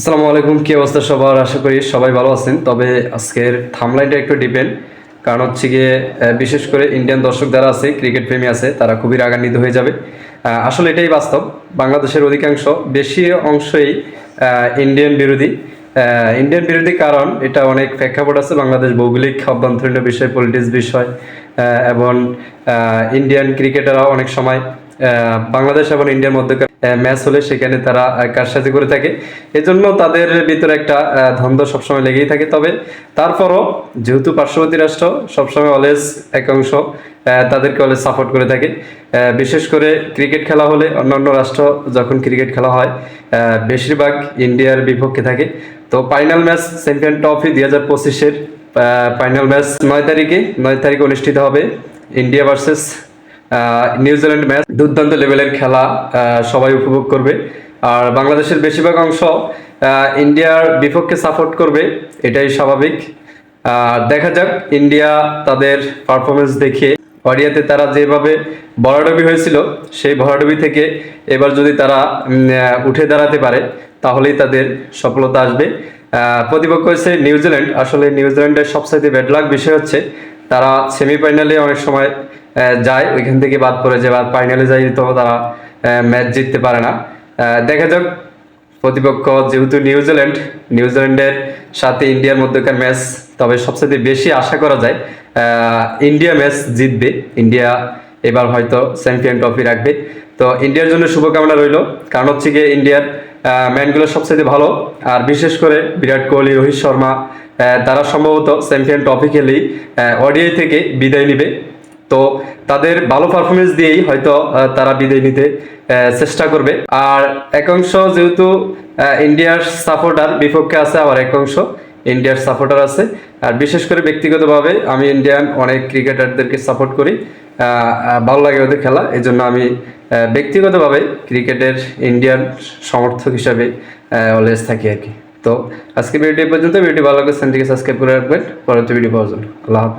আসসালামু আলাইকুম, কি অবস্থা সবার? আশা করি সবাই ভালো আছেন। তবে আজকের থামলাইনটা একটু ডিপেন্ড কারণ হচ্ছে গিয়ে বিশেষ করে ইন্ডিয়ান দর্শক যারা আছে ক্রিকেট প্রেমী আছে, তারা খুবই রাগান্বিত হয়ে যাবে। আসলে এটাই বাস্তব। বাংলাদেশের অধিকাংশ, বেশি অংশই ইন্ডিয়ান বিরোধী। ইন্ডিয়ান বিরোধী কারণ, এটা অনেক প্রেক্ষাপট আছে। বাংলাদেশ ভৌগোলিক অভ্যন্তরীণ বিষয় পলিটিক্স বিষয় এবং ইন্ডিয়ান ক্রিকেটাররা অনেক সময় বাংলাদেশ এবং ইন্ডিয়ার মধ্যকার ম্যাচ হলে সেখানে তারা কারসাজি করে থাকে। এজন্য তাদের ভিতরে একটা দ্বন্দ্ব সবসময় লেগেই থাকে। তবে তারপরও যেহেতু পার্শ্ববর্তী রাষ্ট্র সবসময় অলওয়েজ একাংশ আহ, তাদেরকে অলওয়েজ সাপোর্ট করে থাকে। বিশেষ করে ক্রিকেট খেলা হলে অন্যান্য রাষ্ট্র যখন ক্রিকেট খেলা হয় বেশিরভাগ ইন্ডিয়ার বিপক্ষে থাকে। তো ফাইনাল ম্যাচ চ্যাম্পিয়ন ট্রফি দুই হাজার পঁচিশের ফাইনাল ম্যাচ নয় তারিখে নয় তারিখে অনুষ্ঠিত হবে ইন্ডিয়া ভার্সেস নিউজিল্যান্ড ম্যাচ, দুর্দান্ত লেভেলের খেলা সবাই উপভোগ করবে। আর বাংলাদেশের বেশিরভাগ অংশ ইন্ডিয়ার বিপক্ষে সাপোর্ট করবে, এটাই স্বাভাবিক। দেখা যাক, ইন্ডিয়া তাদের পারফরমেন্স দেখিয়ে অডিয়াতে তারা যেভাবে ভরাডবি হয়েছিল, সেই ভরাডবি থেকে এবার যদি তারা উঠে দাঁড়াতে পারে, তাহলেই তাদের সফলতা আসবে। প্রতিপক্ষ হচ্ছে নিউজিল্যান্ড। আসলে নিউজিল্যান্ডের সবচাইতে ব্যাড লাক বিষয় হচ্ছে, তারা সেমিফাইনালে অনেক সময় যায়, ওইখান থেকে বাদ পড়ে যে বাদ ফাইনালে যাই তো তারা ম্যাচ জিততে পারে না। দেখা যাক, প্রতিপক্ষ যেহেতু নিউজিল্যান্ড নিউজিল্যান্ডের সাথে ইন্ডিয়ার মধ্যকার ম্যাচ তবে সবচেয়ে বেশি আশা করা যায় ইন্ডিয়া ম্যাচ জিতবে। ইন্ডিয়া এবার হয়তো চ্যাম্পিয়ন ট্রফি রাখবে। তো ইন্ডিয়ার জন্য শুভকামনা রইল। কারণ হচ্ছে গিয়ে ইন্ডিয়ার ম্যানগুলো সবচেয়ে ভালো। আর বিশেষ করে বিরাট কোহলি, রোহিত শর্মা তারা সম্ভবত চ্যাম্পিয়ন ট্রফি খেলেই ওডিআই থেকে বিদায় নেবে। তো তাদের ভালো পারফরমেন্স দিয়েই হয়তো তারা বিদায় নিতে চেষ্টা করবে। আর একাংশ যেহেতু ইন্ডিয়ার সাপোর্টার বিপক্ষে আছে, আবার একাংশ ইন্ডিয়ার সাপোর্টার আছে। আর বিশেষ করে ব্যক্তিগতভাবে আমি ইন্ডিয়ান অনেক ক্রিকেটারদেরকে সাপোর্ট করি। ভালো লাগে ওদের খেলা। এই জন্য আমি ব্যক্তিগতভাবে ক্রিকেটের ইন্ডিয়ান সমর্থক হিসাবে অলওয়েজ থাকি আর কি। তো আজকে ভিডিও পর্যন্ত। ভিডিও ভালো লাগলে চ্যানেলটিকে সাবস্ক্রাইব করে রাখবেন। পরবর্তী ভিডিও পাওয়ার জন্য। আল্লাহ হাফেজ।